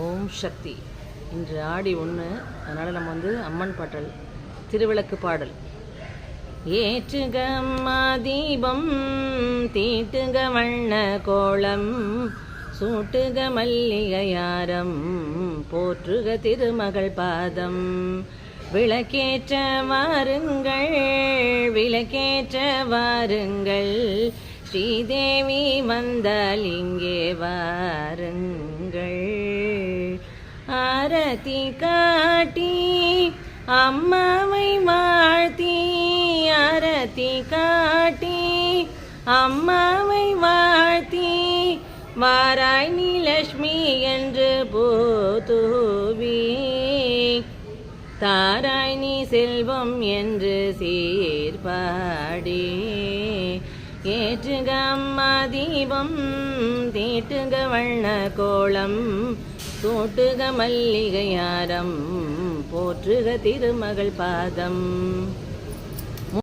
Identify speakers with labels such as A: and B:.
A: ஓம் சக்தி. இன்று ஆடி ஒன்று அதனால் நம்ம வந்து அம்மன் பாட்டல் திருவிளக்கு பாடல். ஏற்றுக அம்மா தீபம் தீட்டுக வண்ண கோலம் சூட்டுக மல்லிகையாரம் போற்றுக திருமகள் பாதம். விளக்கேற்ற வாருங்கள் விளக்கேற்ற வாருங்கள் ஸ்ரீதேவி வந்தால் இங்கே வாருங்கள். ஆரதி காட்டி அம்மாவை வாழ்த்தி ஆரதி காட்டி அம்மாவை வாழ்த்தி வாராய் நீ லக்ஷ்மி என்று போதுவி தாராய் நீ செல்வம் என்று சீர்பாடி. ஏற்றுக அம்மா தீபம் தீட்டுக வண்ண கோலம் சூட்டுக மல்லிகையாரம் போற்றுக திருமகள் பாதம்.